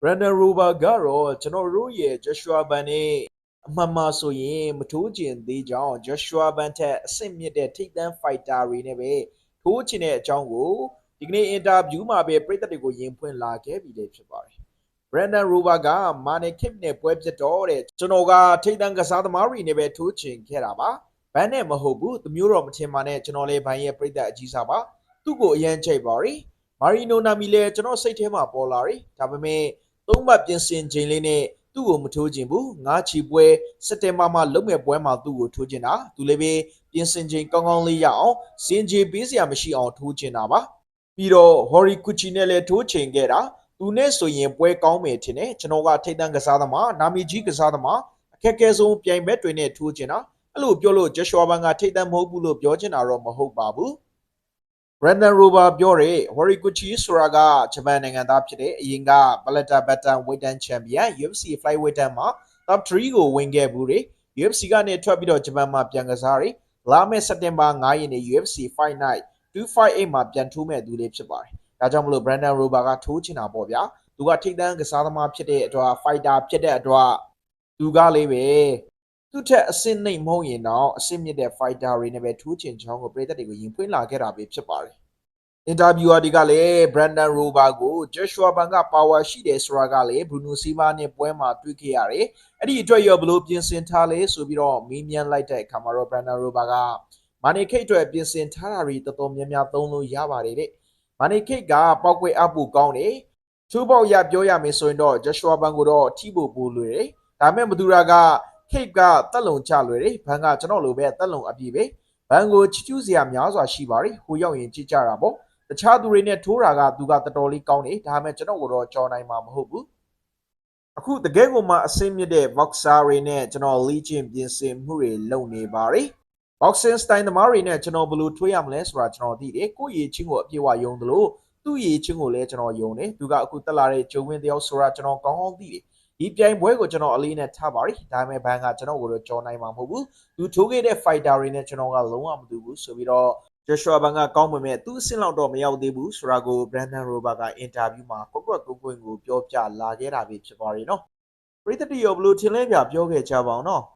Brandon Rover ကတော့ကျွန်တော်တို့ရဲ့ Joshua Ban နဲ့အမှန်မှာဆိုရင်မထိုးကျင်သေးကြောင်း Joshua Ban ထက်အဆင့်မြင့်တဲ့ထိပ်တန်း fighter တွေနဲ့ပဲထိုးချင်တဲ့အကြောင်းကိုဒီကနေ့ interview မှာပဲပြည်သက်တွေကိုရင်ဖွင့်လာခဲ့ပြီလေဖြစ်ပါတယ် Brandon Rover က Mane Kip နဲ့ပွဲပြတ်တော့တဲ့ကျွန်တော်ကထိပ်တန်းကစားသမားတွေနဲ့ပဲထိုးချင်ခဲ့တာပါဘန်းနဲ့မဟုတ်ဘူးသူမျိုးတော်မထင်ပါနဲ့ကျွန်တော်လည်းဘန်းရဲ့ပြည်သက်အကြီးစားပါသူ့ကိုအရန်ချိတ်ပါရီမာရီနိုနာမီလည်းကျွန်တော်စိတ်ထဲမှာပေါ်လာရီဒါပေမဲ့ သုံးဘတ်ပြင်ဆင်ချိန်လေးနဲ့သူ့ကိုမထိုးချင်ဘူးငါချီပွဲစက်တင်ဘာမှာလုံးမဲ့ပွဲမှာသူ့ကိုထိုးချင်တာသူလည်းပဲပြင်ဆင်ချိန်ကောင်းကောင်းလေးရအောင်စင်ကြေပေးစရာမရှိအောင်ထိုးချင်တာပါပြီးတော့ Hori Kuchi နဲ့လည်းထိုးချင်ခဲ့တာသူနဲ့ဆိုရင်ပွဲကောင်းမယ်ထင်တယ်ကျွန်တော်ကထိတ်တန်းကစားသမားနာမည်ကြီးကစားသမားအခက်အခဲဆုံးပြိုင်ဘက်တွေနဲ့ထိုးချင်တာအဲ့လိုပြောလို့ Joshua Ban ကထိတ်တန်းမဟုတ်ဘူးလို့ပြောချင်တာတော့မဟုတ်ပါဘူး Brandon Rover ပြောတဲ့ Horiguchi ဆိုတာကဂျပန်နိုင်ငံသားဖြစ်တဲ့အရင်က Bellator Bantam Weight Champion UFC Flyweight မှာ Top 3ကိုဝင်ခဲ့ဘူးလေ UFC ကနေထွက်ပြီးတော့ဂျပန်မှာပြန်ကစားတယ်လာမယ့်စက်တင်ဘာ9ရက်နေ့ UFC Fight Night 258မှာပြန်ထိုးမဲ့သူလေးဖြစ်ပါတယ်ဒါကြောင့်မလို့ Brandon Rover ကထိုးချင်တာပေါ့ဗျာသူကထိပ်တန်းကစားသမားဖြစ်တဲ့အတွက် fighter ဖြစ်တဲ့အတွက်သူကလေးပဲ သူ့ထက်အဆင့်နှိမ်မဟုတ်ရင်တော့အဆင့်မြင့်တဲ့ fighter တွေနဲ့ပဲထိုးချင်ချောင်းကိုပြည်သက်တွေကိုရင်ဖွင့်လာခဲ့တာပဲဖြစ်ပါတယ် interviewer တွေကလည်း Brandon Rover ကို Joshua Ban က power ရှိတယ်ဆိုတာကလည်း Bruno Silva နဲ့ပွဲမှာတွေ့ခဲ့ရတယ်။အဲ့ဒီအတွက်ရောဘလို့ပြင်ဆင်ထားလဲဆိုပြီးတော့မေးမြန်းလိုက်တဲ့အခါမှာတော့ Brandon Rover က Money Cake အတွက်ပြင်ဆင်ထားတာတွေတော်တော်များများသုံးလို့ရပါတယ်တဲ့။ Money Cake ကပောက်ကွဲအပ်ဖို့ကောင်းတယ်။သူ့ပေါက်ရပြောရမယ်ဆိုရင်တော့ Joshua Ban ကိုတော့ထိဖို့ပိုလွယ်တယ်။ဒါပေမဲ့မသူရာက Cake ကတက်လုံချလွယ်တယ်။ဘန်ကကျွန်တော်လိုပဲတက်လုံအပြည့်ပဲ။ဘန်ကိုချီကျူးစရာများစွာရှိပါတယ်။ဟိုရောက်ရင်ကြည့်ကြတာပေါ့။တခြားသူတွေနဲ့ထိုးတာကသူကတော်တော်လေးကောင်းတယ်ဒါပေမဲ့ကျွန်တော်ကတော့ကြော်နိုင်မှာမဟုတ်ဘူးအခုတကယ်ကိုမှအဆင့်မြင့်တဲ့ boxer တွေနဲ့ကျွန်တော် legion ပြင်ဆင်မှုတွေလုပ်နေပါတယ် boxing style သမားတွေနဲ့ကျွန်တော်ဘယ်လိုထွေးရမလဲဆိုတာကျွန်တော်သိတယ်ကိုယ့်ရည်ချင်းကိုအပြည့်အဝယုံတယ်လို့သူ့ရည်ချင်းကိုလည်းကျွန်တော်ယုံတယ်သူကအခုတက်လာတဲ့ဂျုံဝင်းတယောက်ဆိုတာကျွန်တော်ကောင်းကောင်းသိတယ် ဒီပြိုင်ပွဲကိုကျွန်တော်အလေးနဲ့ထားပါတယ်ဒါပေမဲ့ဘန်ကကျွန်တော်ကိုတော့ကြော်နိုင်မှာမဟုတ်ဘူးသူထိုးခဲ့တဲ့ fighter တွေနဲ့ကျွန်တော်ကလုံးဝမတူဘူးဆိုပြီးတော့ Joshua Ban ကကောင်းပေမဲ့သူ့အဆင့်လောက်တော့မရောက်သေးဘူးဆိုတာကို Brandon Rover ကအင်တာဗျူးမှာကွက်ကွက်ကွက်ကွင်းကိုပြောပြလာခဲ့တာပဲဖြစ်ပါတယ်နော်ပရိသတ်တွေရောဘယ်လိုထင်လဲဗျပြောခဲ့ကြပါအောင်နော်